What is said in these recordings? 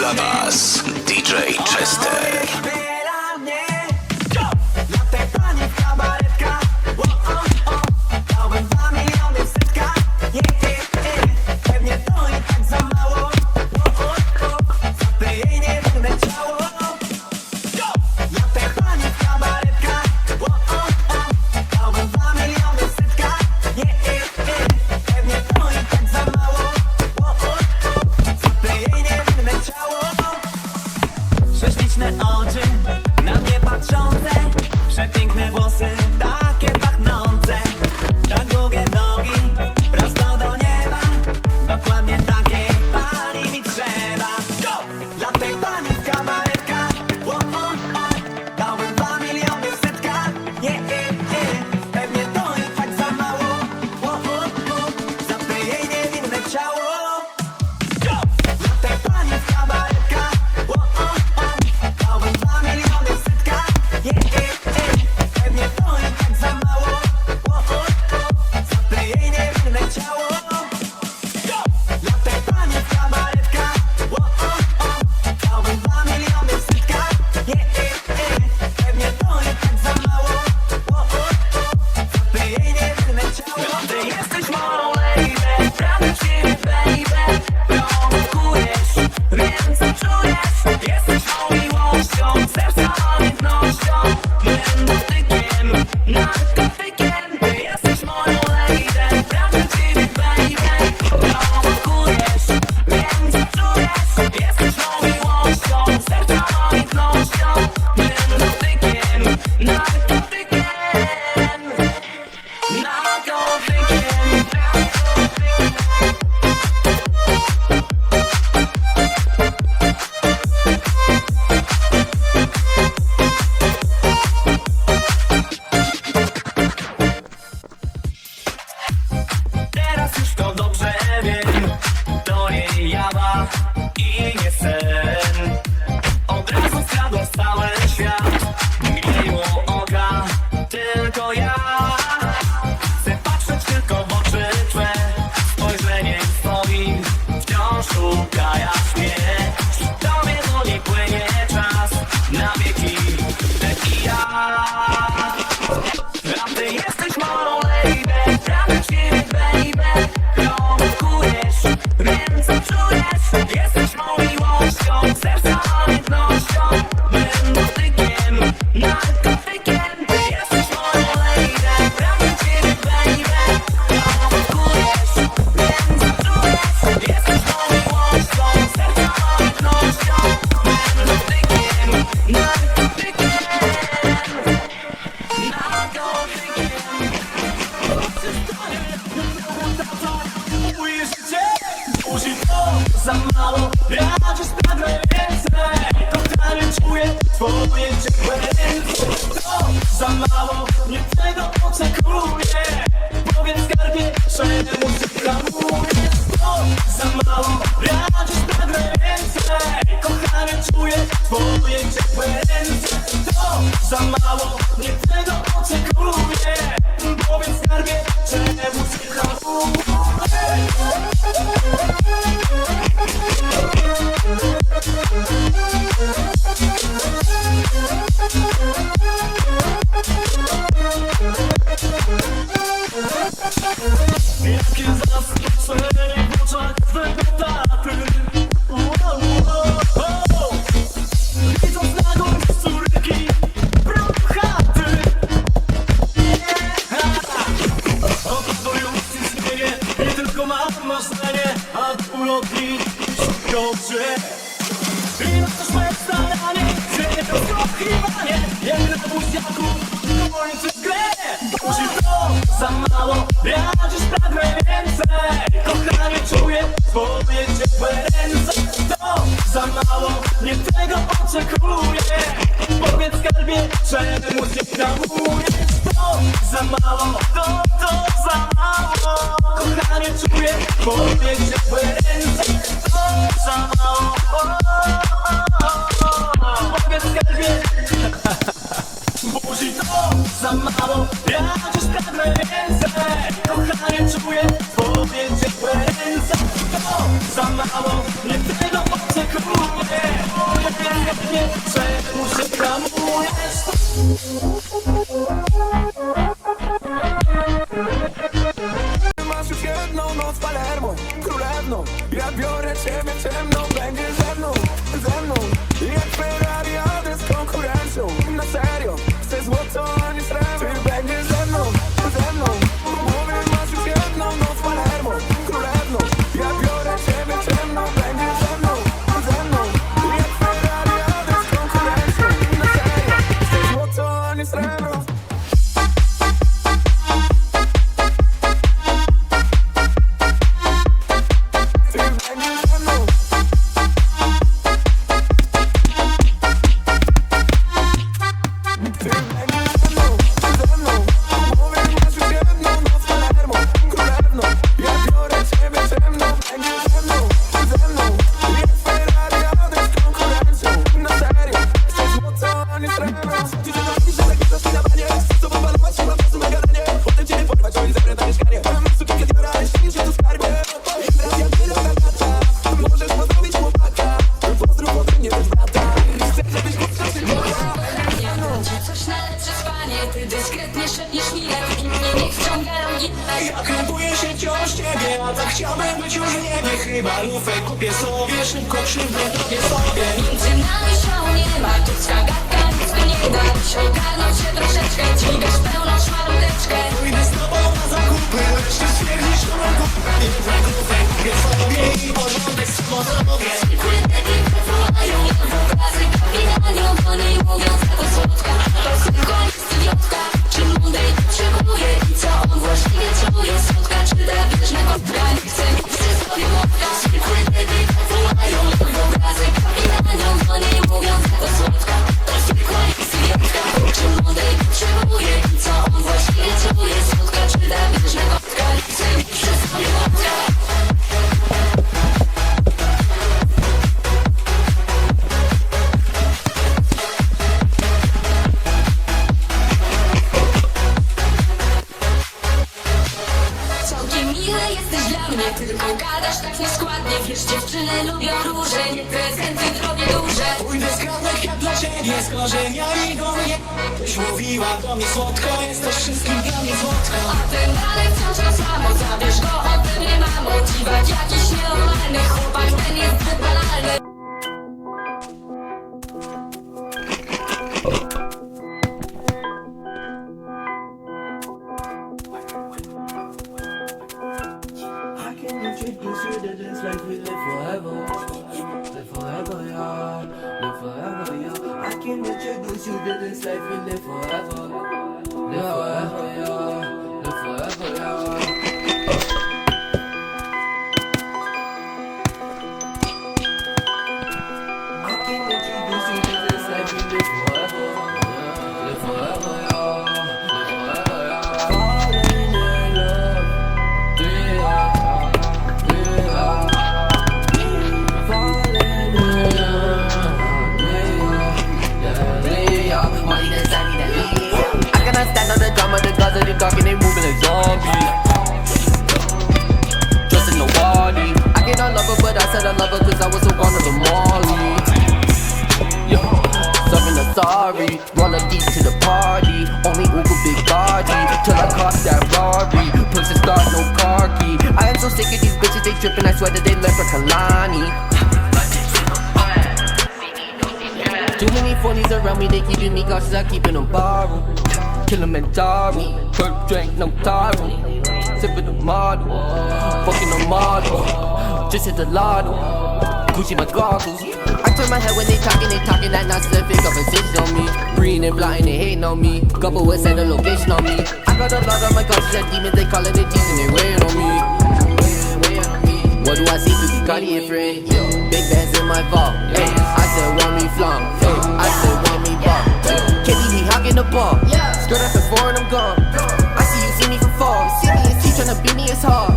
Dla Was DJ Chester. Come cop that Rari. Pussy start, no car key. I am so sick of these bitches, they trippin'. I swear that they left for Kalani. Too many phonies around me, they keeping me cautious, I keeping them borrowed. Kilimanjaro, perp drink, no taro. Sipping the model, fucking the model. Just hit the lotto, Gucci my goggles. In my head when they talking, they talking that non-specific conversation on me. breathing and blotting they hating on me. Couple words send a location on me. I got a lot of my conscience that demons, they calling it Jesus and they weighing on me. What do I see through the Cartier frame? Big bands in my vault. Hey, I said, want me flung. Hey, I said, want me ball. Hey, he be the ball. Scared up the four and I'm gone. I see you see me from far tryna beat me, it's hard.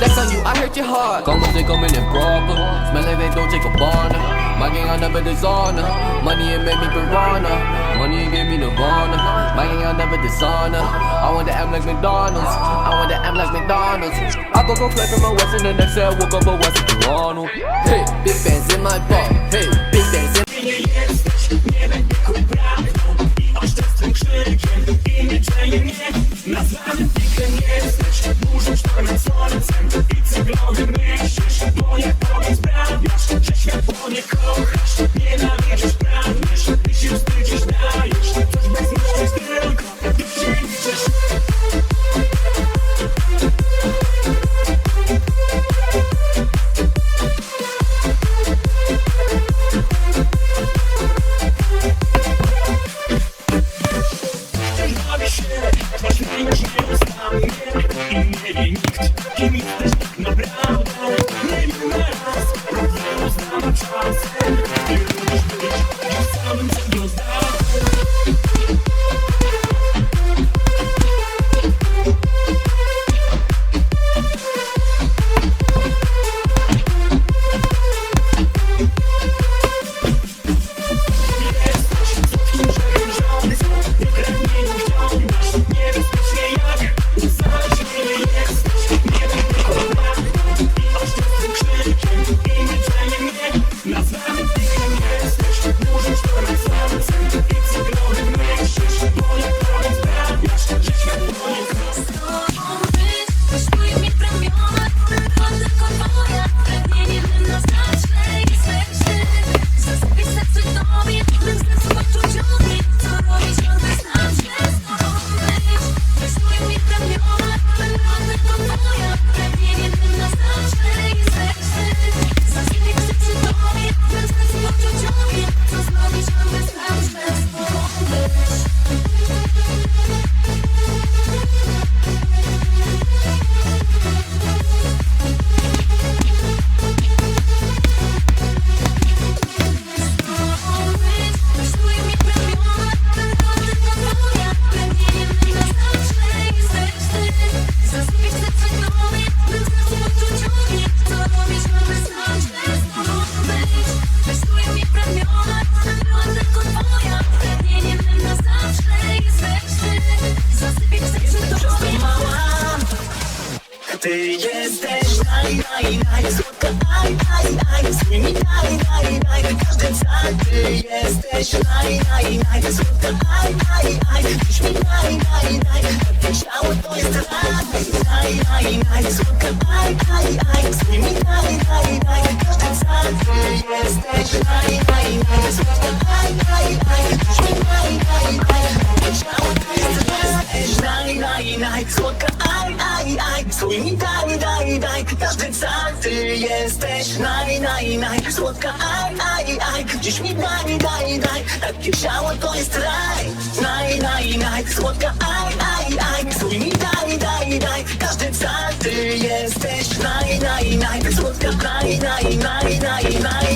Flex on you, I hurt your heart. Come on, Como se comen en proper, smelling they don't take a barna. My gang, I never dishonor. Money, it made me piranha. Money, it gave me nirvana. My gang, I never dishonor. I want to act like McDonald's. I want to act like McDonald's. I go go play from my west and the next day I woke up a west in Toronto. Hey, big bands in my bar. Hey, big bands in my bar. Ty jesteś naj, naj, naj, słodka Daj, daj, daj, zmień mi daj, daj, daj Każdy cal, ty jesteś Daj, daj, daj, słodka Daj, daj, daj, pisz mi daj, daj, daj Takie ciało to jest lat Daj, daj, daj, słodka Daj, daj, daj, zmień mi daj, daj, daj Każdy cal, ty jesteś Daj, daj, daj, słodka Daj, daj, daj, pisz mi daj, daj, daj Takie ciało to jest lat Daj, daj, daj, słodka Aj, aj, aj, swój mi daj, daj, daj Każdy cal, ty jesteś naj, naj, naj. Słodka, aj, aj, aj Dziś mi daj, daj, daj. Takie ciało to jest raj. Naj, naj, naj. Słodka, aj, aj, aj Swój mi daj, daj, daj. Każdy cały ty jesteś naj, naj, naj. Słodka, naj, naj, naj, naj, naj,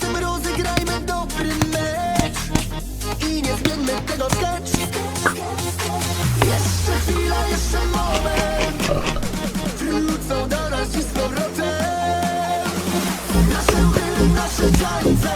Tańcem rozegrajmy dobry mecz. I nie zmieńmy tego sketch. Jeszcze chwila, jeszcze moment. Wrócą do nas z powrotem. Nasze ruchy, nasze tańce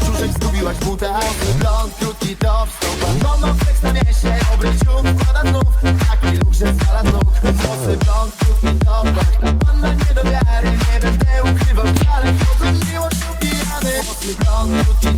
Brzuszek zgubiłaś w butach Blond, krótki top, stopa Mama flex na mieście wkłada znów. Taki nóg Włosy blond, krótki top Panna nie do wiary. Nie będę ukrywał wcale Chodzę Mocny blond, krótki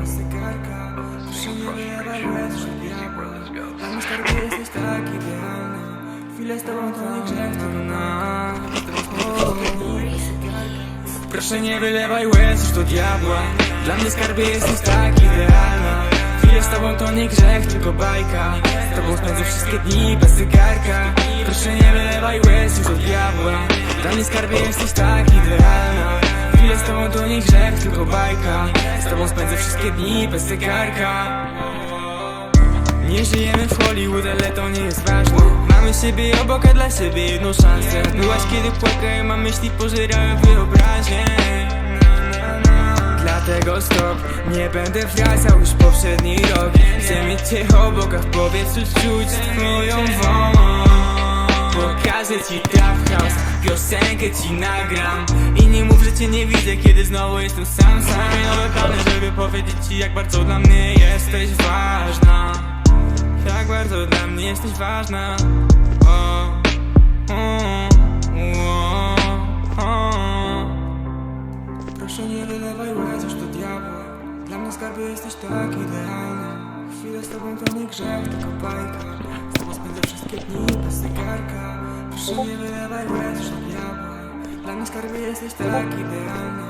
go. Dla skarbie jesteś tak idealna Chwilę z tobą to nie grzech, to wina Proszę nie wylewaj łez już do diabła. Dla mnie skarbie jesteś tak idealna Chwilę z tobą to nie grzech, tylko bajka. Z tobą spędzę wszystkie dni bez zegarka. Proszę nie wylewaj łez już do diabła. Dla mnie skarbie jesteś tak idealna Chwilę z tobą to nie grzech, tylko bajka. Z tobą spędzę wszystkie dni bez zegarka. Nie żyjemy w Hollywood, ale to nie jest ważne. Mamy siebie obok, a dla siebie jedną szansę. Byłaś kiedy płakałem, a myśli pożerałem wyobraźnię. Dlatego stop, nie będę wracał już poprzedni rok. Chcę mieć cię obok, a w powietrzu czuć twoją woń Pokażę ci trap house, piosenkę ci nagram. I nie mów, że cię nie widzę, kiedy znowu jestem sam Sam. Nowe plany, żeby powiedzieć ci jak bardzo dla mnie jesteś ważna. Jak bardzo dla mnie jesteś ważna. O, o, o, o. Proszę nie wylewaj łez już do diabła. Dla mnie skarbie jesteś tak idealna Chwilę z tobą to nie grzech, tylko bajka. Z tobą spędzę wszystkie dni bez zegarka Proszę nie wylewaj łez już do diabła Dla mnie skarbie jesteś tak idealna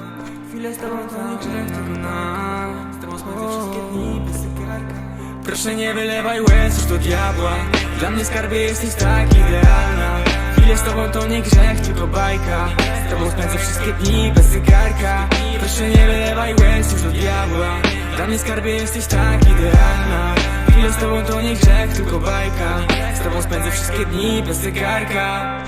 Chwilę z tobą to nie grzech, tylko na Z tobą spędzę wszystkie dni bez zegarka Proszę nie wylewaj łez już do diabła Dla mnie skarbie jesteś tak idealna Chwilę z tobą to nie grzech, tylko bajka Z tobą spędzę wszystkie dni bez zegarka Proszę nie wylewaj łez już do diabła Dla mnie skarbie jesteś tak idealna. Chwilę z tobą to nie grzech, tylko bajka. Z tobą spędzę wszystkie dni bez zegarka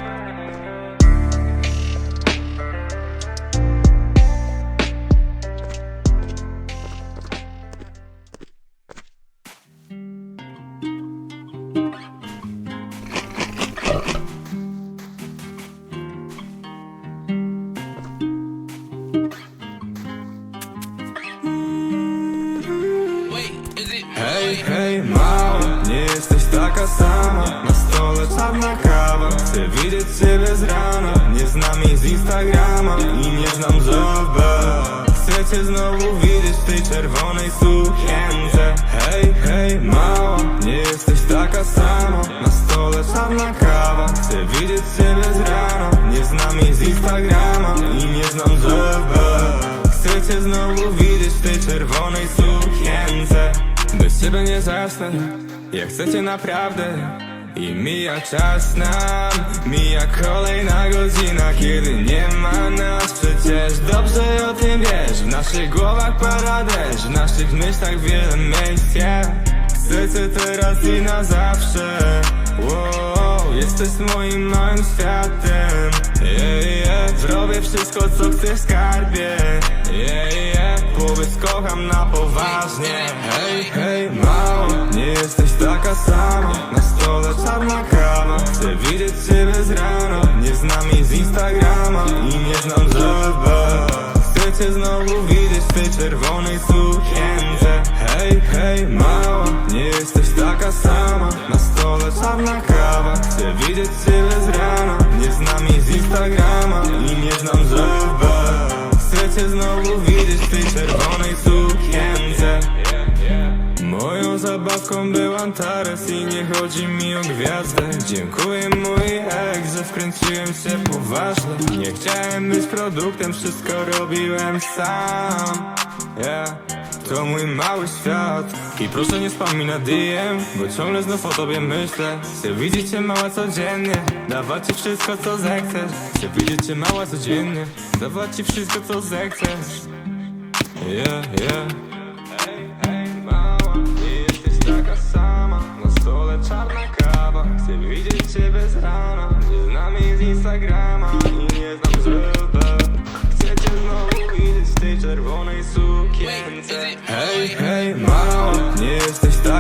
z rana. Nie znam jej z Instagrama I nie znam żołba Chcę cię znowu widzieć w tej czerwonej sukience. Bez ciebie nie zasnę, ja chcę cię naprawdę. I mija czas nam, mija kolejna godzina Kiedy nie ma nas, przecież dobrze o tym wiesz. W naszych głowach paraderz, w naszych myślach wiele miejsc yeah. Chcę cię teraz i na zawsze. Wow, Jesteś moim małym światem. Yeah, yeah. Zrobię wszystko co chcesz skarbie. Yeah, yeah. Powiedz kocham na poważnie. Hej, hej, mało Nie jesteś taka sama. Na stole czarna kawa Chcę widzieć ciebie z rana. Nie znam jej z Instagrama I nie znam żaba. Chcę cię znowu widzieć w tej czerwonej sukience. Hej, hej, mała Nie jesteś taka sama. Na stole czarna kawa Chcę widzieć ciebie z rana. Nie znam jej z Instagrama. I nie znam żaba Chcę cię znowu widzieć w tej czerwonej sukience. Moją zabawką był Antares i nie chodzi mi o gwiazdę. Dziękuję mój ex, że wkręciłem się poważnie. Nie chciałem być produktem, wszystko robiłem sam. Yeah. To mój mały świat. I proszę nie spam mi na DM Bo ciągle znów o tobie myślę. Chcę widzieć cię mała codziennie Dawać ci wszystko co zechcesz. Chcę widzieć cię mała codziennie Dawać ci wszystko co zechcesz. Yeah, yeah. Mała jesteś taka sama. Na stole czarna kawa Chcę widzieć ciebie z rana. Nie znam jej z Instagrama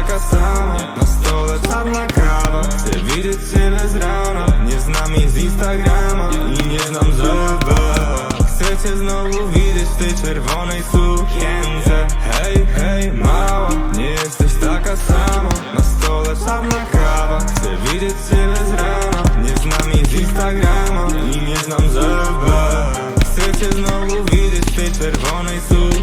taka sama. Na stole czarna kawa Chcę widzieć ciebie z rana. Nie znam jej z Instagrama I nie znam źródła Chcę cię znowu widzieć w tej czerwonej sukience? Hej, hej, mała Nie jesteś taka sama. Na stole czarna kawa Chcę widzieć ciebie z rana. Nie znam jej z Instagrama I nie znam źródła Chcę cię znowu widzieć w tej czerwonej sukience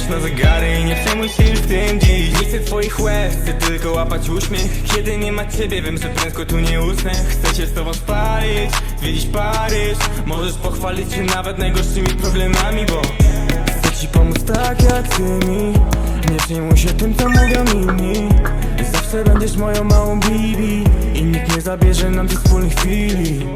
patrz na zegary i nie przejmuj się już tym dziś. Nie chcę twoich łez, chcę tylko łapać uśmiech. Kiedy nie ma ciebie, wiem, że prędko tu nie usnę. Chcę się z tobą spalić, zwiedzić Paryż. Możesz pochwalić się nawet najgorszymi problemami, bo Chcę ci pomóc tak jak ty mi. Nie przejmuj się tym, co mówią inni. Zawsze będziesz moją małą Bibi I nikt nie zabierze nam tych wspólnych chwili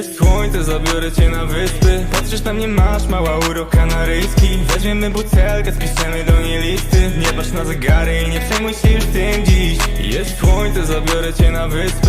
jest słońce, zabiorę cię na wyspy. Patrzysz na mnie, masz mała urok kanaryjski. Weźmiemy butelkę, spiszemy do niej listy. Nie patrz na zegary i nie przejmuj się już tym dziś. Jest słońce, zabiorę cię na wyspy